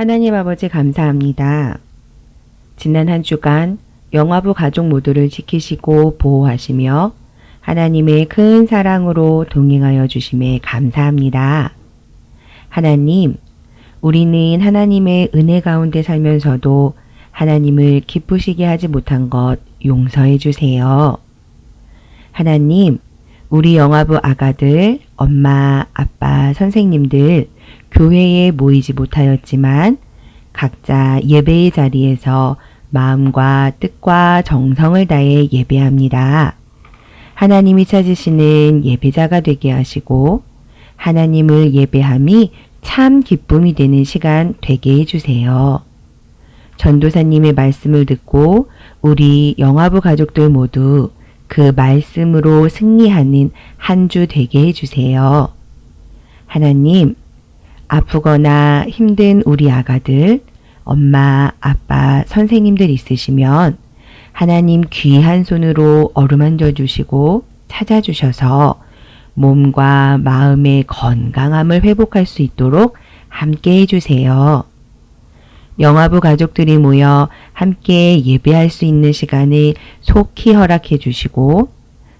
하나님 아버지 감사합니다. 지난 한 주간 영화부 가족 모두를 지키시고 보호하시며 하나님의 큰 사랑으로 동행하여 주심에 감사합니다. 하나님, 우리는 하나님의 은혜 가운데 살면서도 하나님을 기쁘시게 하지 못한 것 용서해 주세요. 하나님, 우리 영화부 아가들, 엄마, 아빠, 선생님들, 교회에 모이지 못하였지만 각자 예배의 자리에서 마음과 뜻과 정성을 다해 예배합니다. 하나님이 찾으시는 예배자가 되게 하시고 하나님을 예배함이 참 기쁨이 되는 시간 되게 해주세요. 전도사님의 말씀을 듣고 우리 영화부 가족들 모두 그 말씀으로 승리하는 한 주 되게 해주세요. 하나님, 아프거나 힘든 우리 아가들, 엄마, 아빠, 선생님들 있으시면 하나님 귀한 손으로 어루만져 주시고 찾아주셔서 몸과 마음의 건강함을 회복할 수 있도록 함께 해주세요. 영화부 가족들이 모여 함께 예배할 수 있는 시간을 속히 허락해 주시고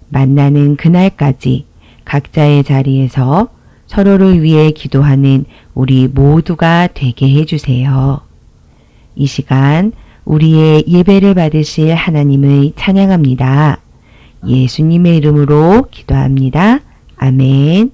만나는 그날까지 각자의 자리에서 서로를 위해 기도하는 우리 모두가 되게 해주세요. 이 시간 우리의 예배를 받으실 하나님을 찬양합니다. 예수님의 이름으로 기도합니다. 아멘.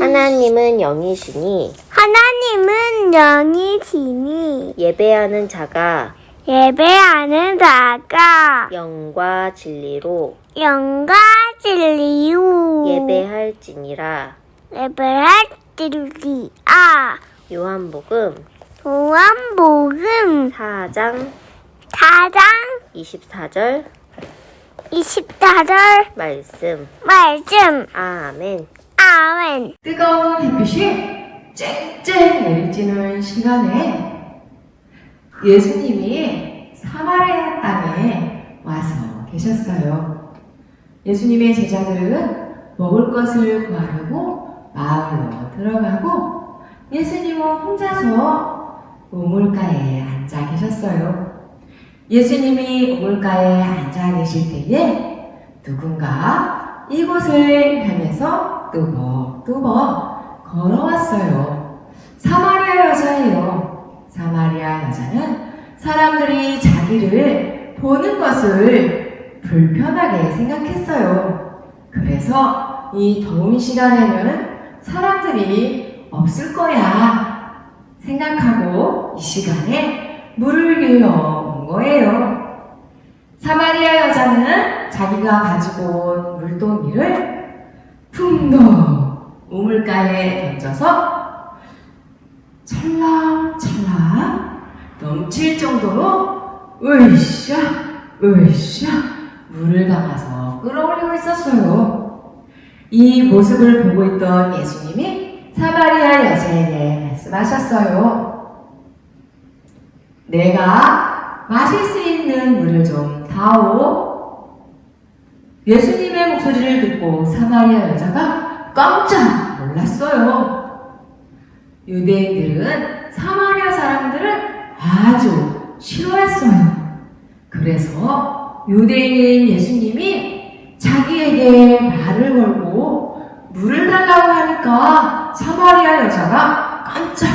하나님은 영이시니 하나님은 영이시니 예배하는 자가 예배하는 자가 영과 진리로 영과 진리로 예배할지니라. 예배할 진리아 요한복음 요한복음 4장 4장 24절 24절 말씀. 말씀 아멘. 아멘 뜨거운 햇빛이 쨍쨍 내리쬐는 시간에 예수님이 사마리아 땅에 와서 계셨어요. 예수님의 제자들은 먹을 것을 구하려고 마을로 들어가고 예수님은 혼자서 우물가에 앉아 계셨어요. 예수님이 우물가에 앉아 계실 때에 누군가 이곳을 향해서 뚜벅뚜벅 걸어왔어요. 사마리아 여자예요. 사마리아 여자는 사람들이 자기를 보는 것을 불편하게 생각했어요. 그래서 이 더운 시간에는 사람들이 없을 거야 생각하고 이 시간에 물을 길러 온 거예요. 사마리아 여자는 자기가 가지고 온 물동이를 풍덩 우물가에 던져서 찰랑찰랑 넘칠 정도로 으쌰 으쌰 물을 담아서 끌어올리고 있었어요. 이 모습을 보고 있던 예수님이 사마리아 여자에게 말씀하셨어요. 내가 마실 수 있는 물을 좀 다오. 예수님의 목소리를 듣고 사마리아 여자가 깜짝 놀랐어요. 유대인들은 사마리아 사람들을 아주 싫어했어요. 그래서 유대인인 예수님이 자기에게 말을 걸고 물을 달라고 하니까 사마리아 여자가 깜짝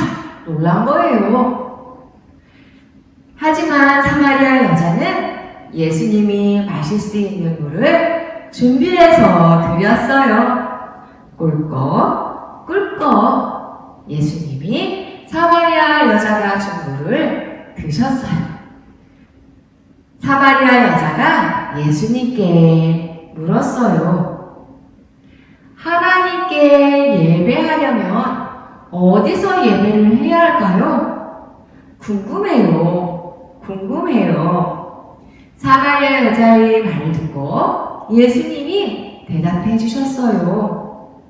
놀란 거예요. 하지만 사마리아 여자는 예수님이 마실 수 있는 물을 준비해서 드렸어요. 꿀꺽, 꿀꺽. 예수님이 사마리아 여자가 준 물을 드셨어요. 사마리아 여자가 예수님께 물었어요. 하나님께 예배하려면 어디서 예배를 해야 할까요? 궁금해요. 궁금해요. 사마리아 여자의 말을 듣고 예수님이 대답해 주셨어요.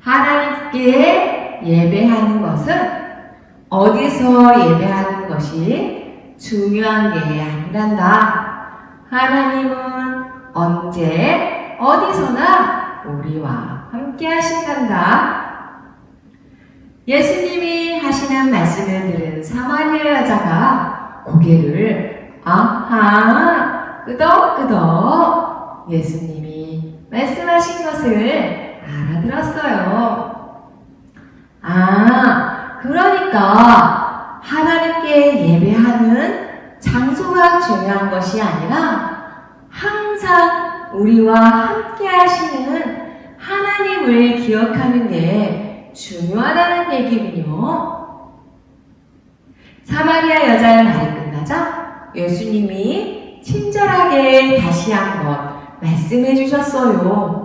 하나님께 예배하는 것은 어디서 예배하는 것이 중요한 게 아니란다. 하나님은 언제 어디서나 우리와 함께 하신단다. 예수님이 하시는 말씀을 들은 사마리아 여자가 고개를 아하 끄덕끄덕 예수님이 말씀하신 것을 알아들었어요. 아, 그러니까 하나님께 예배하는 장소가 중요한 것이 아니라 항상 우리와 함께 하시는 하나님을 기억하는 게 중요하다는 얘기군요. 사마리아 여자의 말이 끝나자 예수님이 친절하게 다시 한번 말씀해 주셨어요.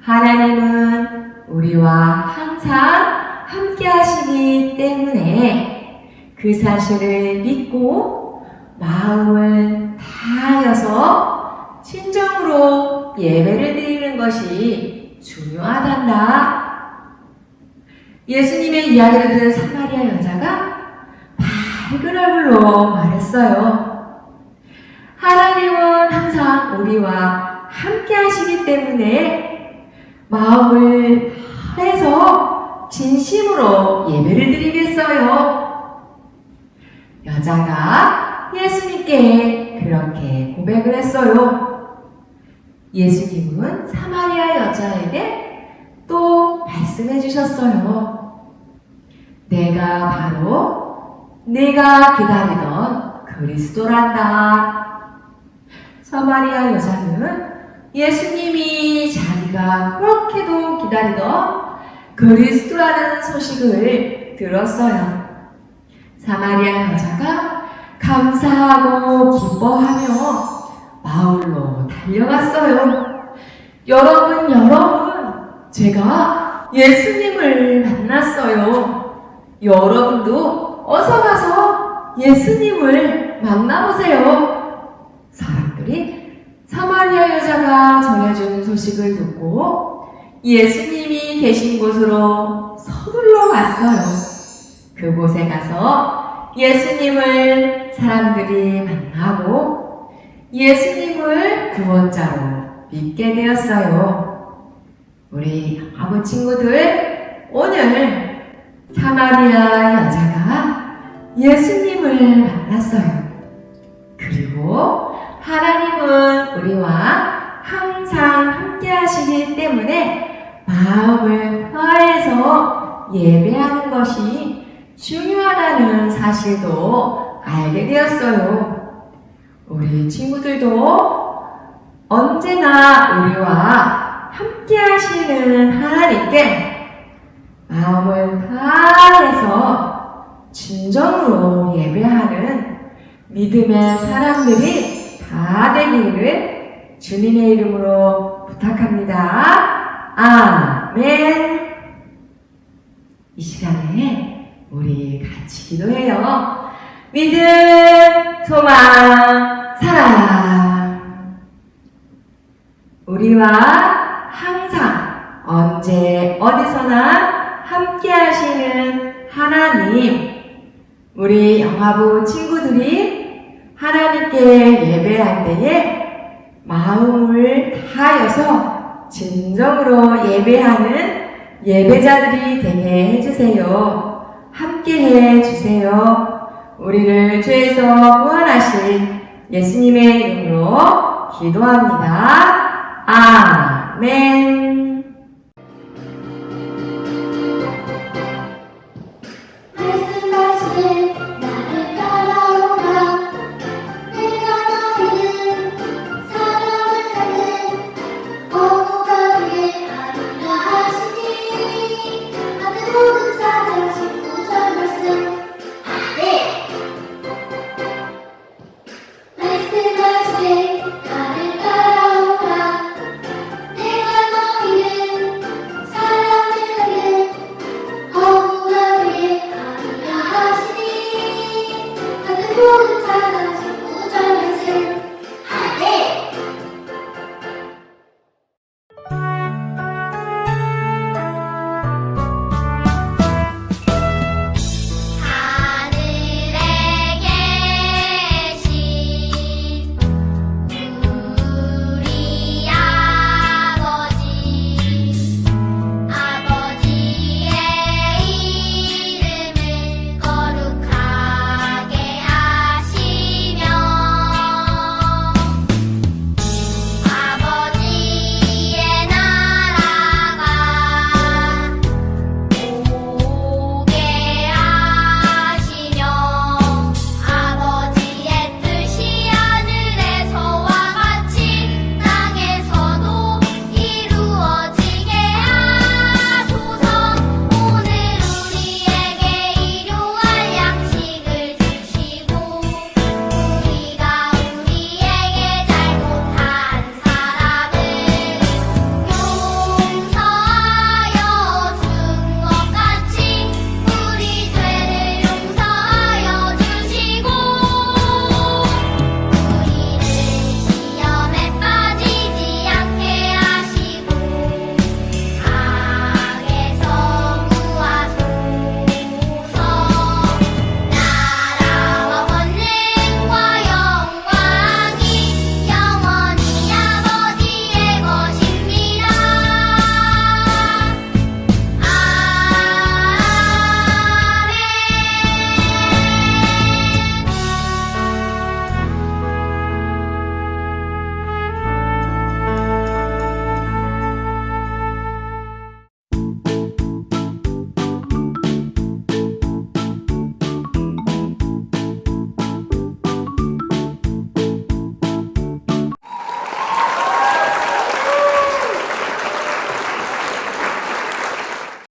하나님은 우리와 항상 함께 하시기 때문에 그 사실을 믿고 마음을 다하여서 진정으로 예배를 드리는 것이 중요하단다. 예수님의 이야기를 들은 사마리아 여자가 밝은 얼굴로 말했어요. 하나님은 항상 우리와 함께 하시기 때문에 마음을 다해서 진심으로 예배를 드리겠어요. 여자가 예수님께 그렇게 고백을 했어요. 예수님은 사마리아 여자에게 또 말씀해 주셨어요. 내가 바로 내가 기다리던 그리스도란다. 사마리아 여자는 예수님이 자기가 그렇게도 기다리던 그리스도라는 소식을 들었어요. 사마리아 여자가 감사하고 기뻐하며 마을로 달려갔어요. 여러분, 여러분, 제가 예수님을 만났어요. 여러분도 어서 가서 예수님을 만나보세요. 사람들이 사마리아 여자가 전해준 소식을 듣고 예수님이 계신 곳으로 서둘러 갔어요. 그곳에 가서 예수님을 사람들이 만나고 예수님을 구원자로 믿게 되었어요. 우리 아부 친구들, 오늘 사마리아 여자가 예수님을 만났어요. 그리고 하나님은 우리와 항상 함께 하시기 때문에 마음을 다해서 예배하는 것이 중요하다는 사실도 알게 되었어요. 우리 친구들도 언제나 우리와 함께 하시는 하나님께 마음을 다해서 진정으로 예배하는 믿음의 사람들이 다 되기를 주님의 이름으로 부탁합니다. 아멘. 이 시간에 우리 같이 기도해요. 믿음, 소망, 사랑. 우리와 항상 언제 어디서나 함께 하시는 하나님. 우리 영화부 친구들이 하나님께 예배할 때에 마음을 다하여서 진정으로 예배하는 예배자들이 되게 해주세요. 함께 해주세요. 우리를 죄에서 구원하신 예수님의 이름으로 기도합니다. 아멘.